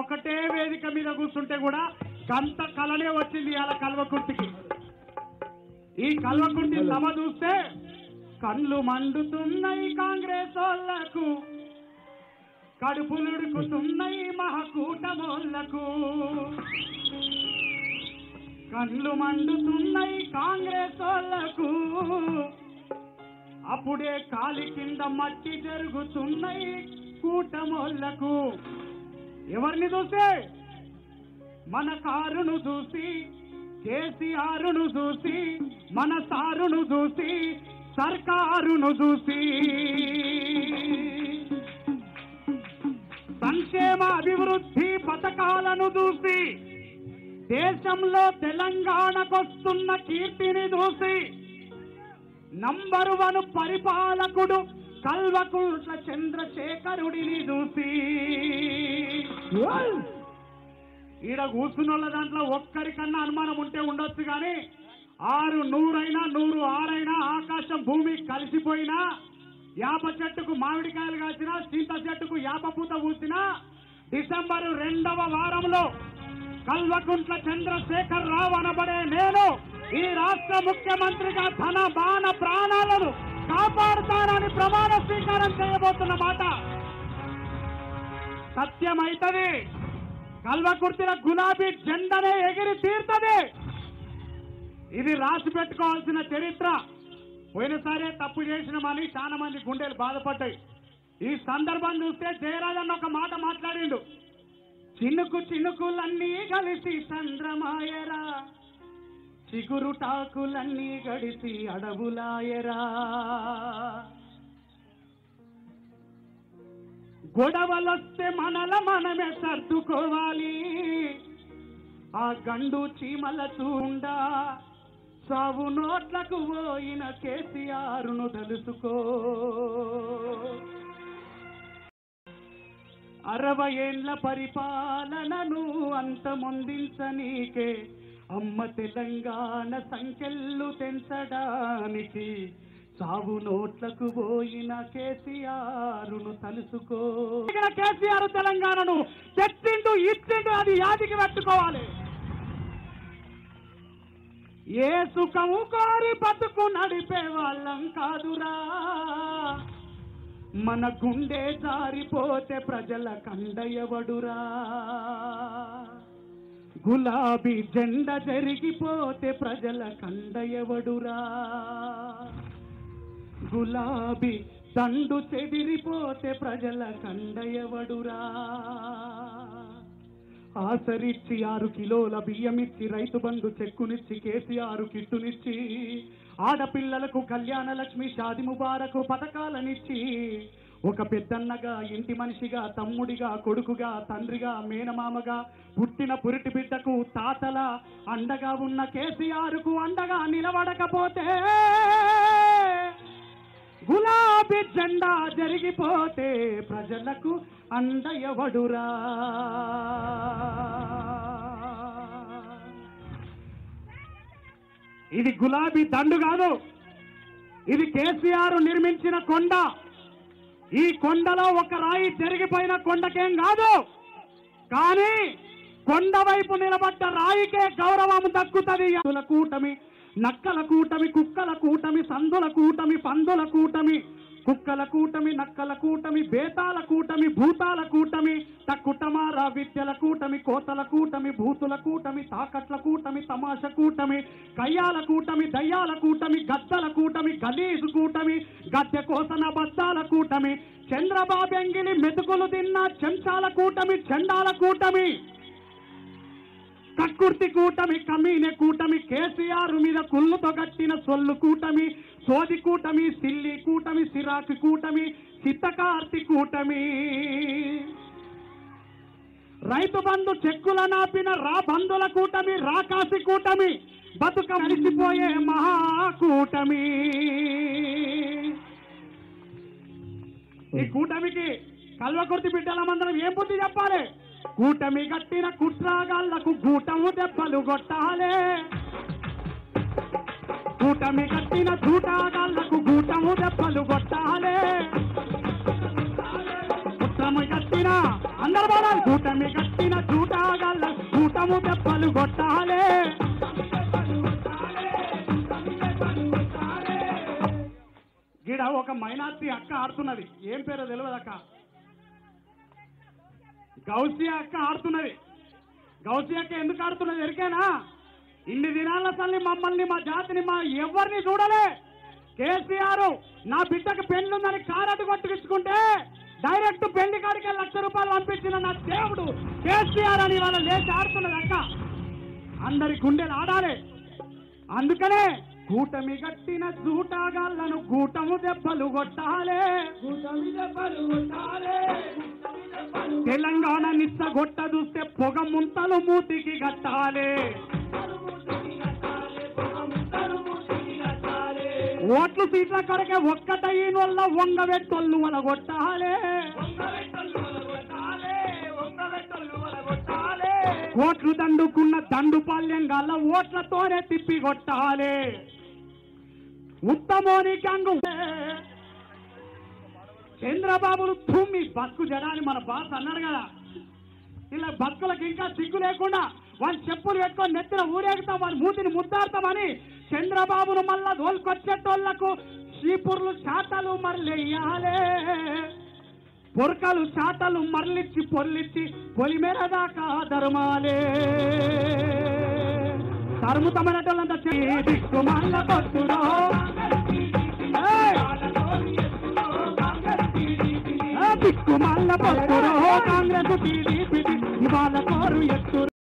ఒకటే వేదిక మీద కూర్చుంటే కూడా కంత కలనే వచ్చింది ఇవాళ కల్వకుర్తికి ఈ కల్వకుర్తి సభ చూస్తే కళ్ళు మండుతున్నాయి కాంగ్రెస్ వాళ్ళకు కడుపులుడుకుతున్నాయి మహకూటమోళ్ళకు కళ్ళు మండుతున్నాయి కాంగ్రెస్ వాళ్ళకు అప్పుడే కాలి కింద మట్టి జరుగుతున్నాయి కూటమోళ్ళకు ఎవరిని చూస్తే? మన కారును చూసి కేసీఆర్ను చూసి మన సారును చూసి సర్కారును చూసి. సంక్షేమ అభివృద్ధి పథకాలను చూసి దేశంలో తెలంగాణకొస్తున్న కీర్తిని చూసి నంబరు వన్ పరిపాలకుడు కల్వకుంట్ల చంద్రశేఖరుడిని చూసి. ఈడ కూర్చున్నోళ్ళ దాంట్లో ఒక్కరికన్నా అనుమానం ఉంటే ఉండొచ్చు కానీ ఆరు నూరైనా నూరు ఆరైనా ఆకాశం భూమి కలిసిపోయినా యాప చెట్టుకు మామిడికాయలు కాసినా చింత చెట్టుకు యాప పూత పూసినా డిసెంబర్ రెండవ వారంలో కల్వకుంట్ల చంద్రశేఖర్ రావు అనబడే నేను ఈ రాష్ట్ర ముఖ్యమంత్రిగా ధన బాణ ప్రాణాలను కాపాడుతానని ప్రమాణ స్వీకారం చేయబోతున్న మాట సత్యమైతది. కల్వకుర్తిల గులాబీ జెండనే ఎగిరి తీరుతది. ఇది రాసి పెట్టుకోవాల్సిన చరిత్ర. పోయినసారే తప్పు చేసినామని చాలా మంది గుండెలు బాధపడ్డాయి. ఈ సందర్భం చూస్తే జయరాజన్న ఒక మాట మాట్లాడిండు. చినుకు చినుకులన్నీ కలిసి చంద్రమాయరా. చిగురు టాకులన్నీ గడిసి అడవులాయరా. గొడవలొస్తే మనల మనమే సర్దుకోవాలి. ఆ గండు చీమల చూండా సావు నోట్లకు పోయిన కేసీఆర్ను తెలుసుకో. అరవై ఏండ్ల పరిపాలనను అంతమొందించనీకే అమ్మ తెలంగాణ సంఖ్యలు తెంచడానికి సాగు నోట్లకు పోయిన కేసీఆర్ను తలుసుకో. ఇక్కడ కేసీఆర్ తెలంగాణను తెచ్చిండు ఇచ్చిండు అది యాదికి పెట్టుకోవాలి. ఏ సుఖము కోరి బతుకు నడిపే వాళ్ళం కాదురా. మన గుండె జారిపోతే ప్రజల కండయవడురా గులాబీ జెండ జరిగిపోతే ప్రజల కండయవడురా గులాబీ దండు చెదిరిపోతే ప్రజల కండయవడురా ఆసరిచ్చి ఆరు కిలోల బియ్యమిచ్చి రైతు బంధు చెక్కునిచ్చి కేసీఆర్ కిట్టునిచ్చి ఆడపిల్లలకు కళ్యాణ లక్ష్మి షాది ముబారకు పథకాలనిచ్చి ఒక పెద్దన్నగా ఇంటి మనిషిగా తమ్ముడిగా కొడుకుగా తండ్రిగా మేనమామగా పుట్టిన పురిటి బిడ్డకు తాతల అండగా ఉన్న కేసీఆర్కు అండగా నిలబడకపోతే గులాబీ జెండా జరిగిపోతే ప్రజలకు అండ ఎవడురా ఇది గులాబీ దండు కాదు. ఇది కేసీఆర్ నిర్మించిన కొండ. ఈ కొండలో ఒక రాయి జరిగిపోయిన కొండకేం కాదు. కానీ కొండ వైపు నిలబడ్డ రాయికే గౌరవం దక్కుతుంది. కూటమి నక్కల కూటమి కుక్కల కూటమి సందుల కూటమి పందుల కూటమి కుక్కల కూటమి నక్కల కూటమి బేతాల కూటమి భూతాల కూటమి తక్కుటమార విద్యల కూటమి కోతల కూటమి భూతుల కూటమి తాకట్ల కూటమి తమాష కూటమి కయ్యాల కూటమి దయ్యాల కూటమి గద్దల కూటమి గలీజు కూటమి గద్దె కోసన బద్దాల కూటమి చంద్రబాబెంగిలి మెతుకులు తిన్న చెంచాల కూటమి చెండాల కూటమి కక్కుర్తి కూటమి కమీనె కూటమి కేసీఆర్ మీద కుళ్ళుతో కట్టిన సొల్లు కూటమి సోది కూటమి సిల్లి కూటమి సిరాకు కూటమి చిత్తకార్తి కూటమి. రైతు బంధు చెక్కుల నాపిన రా బంధుల కూటమి రాకాసి కూటమి బతుక కలిసిపోయే మహాకూటమి. ఈ కూటమికి కల్వకుర్తి బిడ్డలమందరం ఏం బుద్ధి చెప్పాలి? కూటమి కట్టిన కుట్రాగాళ్ళకు కూటము దెబ్బలు కొట్టాలే. కూటమి కట్టిన చూటాగాళ్ళకు కూటము దెబ్బలు కొట్టాలే. కూటమి కట్టిన అందరు బాగా కూటమి కట్టిన దెబ్బలు కొట్టాలే. గిడ ఒక మైనార్టీ అక్క ఆడుతున్నది. ఏం పేరో తెలియదు అక్క. గౌసి అక్క ఆడుతున్నది. గౌసి అక్క ఎందుకు ఆడుతున్నది? ఎరికేనా? ఇన్ని దినాల తల్లి మమ్మల్ని మా జాతిని మా ఎవరిని చూడలే. కేసీఆర్ నా బిడ్డకు పెళ్ళుందని కారటు కొట్టుకించుకుంటే డైరెక్ట్ పెళ్ళి కాడికి లక్ష రూపాయలు పంపించిన నా దేవుడు కేసీఆర్ అని వాళ్ళ లేచి ఆడుతున్నది అక్క. అందరి గుండెలు ఆడాలి. అందుకనే కూటమి గట్టిన చూటాగాళ్ళను కూటము దెబ్బలు కొట్టాలే. తెలంగాణ నిస్స గొట్ట చూస్తే పొగ ముంతలు మూతికి కట్టాలే. ఓట్లు సీట్ల కడకే ఒక్కటైన వల్ల వంగబెట్టొల్లు వల కొట్టాలే ఓట్లు దండుకున్న దండు పాల్యం గల ఓట్లతోనే తిప్పి కొట్టాలి. ఉత్తమోని గంగు. చంద్రబాబులు తుమ్మి బతుకు జడాని మన బాస్ అన్నాడు కదా. ఇలా బతుకులకు ఇంకా సిగ్గు లేకుండా వాళ్ళు చెప్పులు పెట్టుకొని నెత్తిన ఊరేగుతాం వాళ్ళ మూతిని ముద్దాడతామని చంద్రబాబును మళ్ళా దోలుకొచ్చేటోళ్ళకు చీపుర్లు చాటలు మరలెయ్యాలే పొరకలు చాటలు మరలిచ్చి పొల్లిచ్చి పొలిమేర దాకా ధర్మాలే. తరుముతమైనటోళ్ళంతా దిక్కుమాల కొట్టుడో. కాంగ్రెస్ టీడీపీ ఇవాళ కోరు ఎత్తురు.